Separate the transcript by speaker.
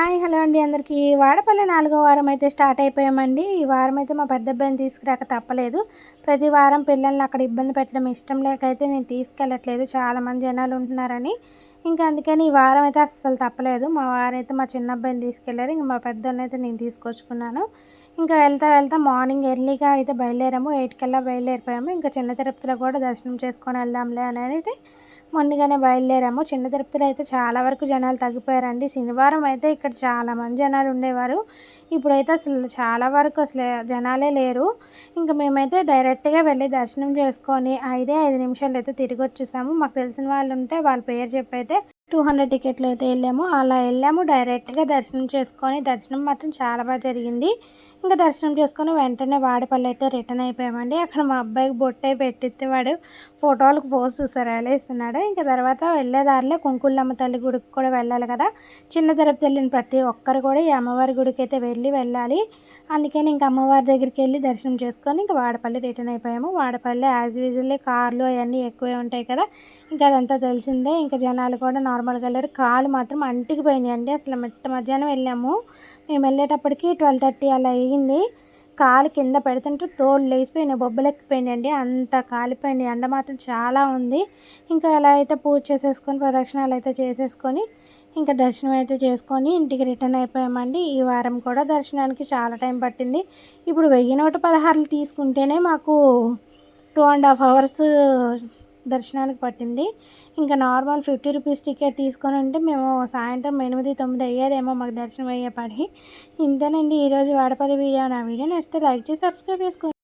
Speaker 1: Hi hello అండి అందరికీ. వాడపల్లి నాలుగో వారం అయితే స్టార్ట్ అయిపోయామండి. ఈ వారం అయితే మా పెద్ద అబ్బాయిని తీసుకురాక తప్పలేదు. ప్రతి వారం పిల్లల్ని అక్కడ ఇబ్బంది పెట్టడం ఇష్టం లేక అయితే నేను తీసుకెళ్ళట్లేదు. చాలామంది జనాలు ఉంటున్నారని. ఇంకా అందుకని ఈ వారం అయితే అస్సలు తప్పలేదు. మా వారైతే మా చిన్న అబ్బాయిని తీసుకెళ్ళారు ఇంకా మా పెద్దోడిని అయితే నేను తీసుకొచ్చుకున్నాను. ఇంకా వెళ్తా వెళ్తా మార్నింగ్ ఎర్లీగా అయితే బయలుదేరాము. ఎయిట్ కల్లా బయలుదేరిపోయాము. ఇంకా చిన్న తిరుపతిలో కూడా దర్శనం చేసుకొని వెళ్దాంలే అని అయితే ముందుగానే బయలుదేరాము. చిన్న తిరుపతిలో అయితే చాలా వరకు జనాలు తగ్గిపోయారండి. శనివారం అయితే ఇక్కడ చాలామంది జనాలు ఉండేవారు. ఇప్పుడైతే అసలు చాలా వరకు అసలు జనాలే లేరు. ఇంకా మేమైతే డైరెక్ట్గా వెళ్ళి దర్శనం చేసుకొని ఐదే ఐదు నిమిషాలు అయితే తిరిగి వచ్చేసాము మాకు తెలిసిన వాళ్ళు ఉంటే వాళ్ళ పేరు చెప్పి అయితే టూ హండ్రెడ్ టికెట్లు అయితే వెళ్ళాము. అలా వెళ్ళాము. డైరెక్ట్గా దర్శనం చేసుకొని దర్శనం మాత్రం చాలా బాగా జరిగింది. ఇంకా దర్శనం చేసుకొని వెంటనే వాడపల్లి అయితే రిటర్న్ అయిపోయామండి. అక్కడ మా అబ్బాయికి బొట్టే పెట్టిస్తే వాడు ఫోటోలకు పోస్ట్ చూస్తారు ఎలా ఇస్తున్నాడు ఇంకా తర్వాత వెళ్ళేదారిలో కుంకుళ్ళమ్మ తల్లి గుడికి కూడా వెళ్ళాలి కదా. చిన్న తరపు వెళ్ళిన ప్రతి ఒక్కరు కూడా ఈ అమ్మవారి గుడికి అయితే వెళ్ళి వెళ్ళాలి. అందుకని ఇంకా అమ్మవారి దగ్గరికి వెళ్ళి దర్శనం చేసుకొని ఇంకా వాడపల్లి రిటర్న్ అయిపోయాము. వాడపల్లి యాజ్ యూజువల్లీ కార్లు అవన్నీ ఎక్కువే ఉంటాయి కదా. ఇంకా అదంతా తెలిసిందే. ఇంకా జనాలు కూడా నార్మల్గా వెళ్ళారు కాలు మాత్రం అంటికి పోయినాయండి అసలు మిట్ట మధ్యాహ్నం వెళ్ళాము. మేము వెళ్ళేటప్పటికి ట్వెల్వ్ థర్టీ అలా అయ్యింది. కాలు కింద పెడుతుంటే తోలు లేచిపోయినాయి బొబ్బలెక్కిపోయినాయండి అంత కాలిపోయింది ఎండ మాత్రం చాలా ఉంది. ఇంకా అలా అయితే పూజ చేసేసుకొని ప్రదక్షిణాలు అయితే చేసేసుకొని ఇంకా దర్శనం అయితే చేసుకొని ఇంటికి రిటర్న్ అయిపోయామండి. ఈ వారం కూడా దర్శనానికి చాలా టైం పట్టింది. ఇప్పుడు వెయ్యి నూట పదహారులు తీసుకుంటేనే మాకు టూ అండ్ హాఫ్ అవర్స్ దర్శనానికి పట్టింది. ఇంకా నార్మల్ ఫిఫ్టీ రూపీస్ టికెట్ తీసుకొని ఉంటే మేము సాయంత్రం ఎనిమిది తొమ్మిది అయ్యేదేమో మాకు దర్శనం అయ్యే పడి ఇంతేనండి ఈరోజు వాడపల్లి వీడియో. నా వీడియో నచ్చితే లైక్ చేసి సబ్స్క్రైబ్ చేసుకోండి.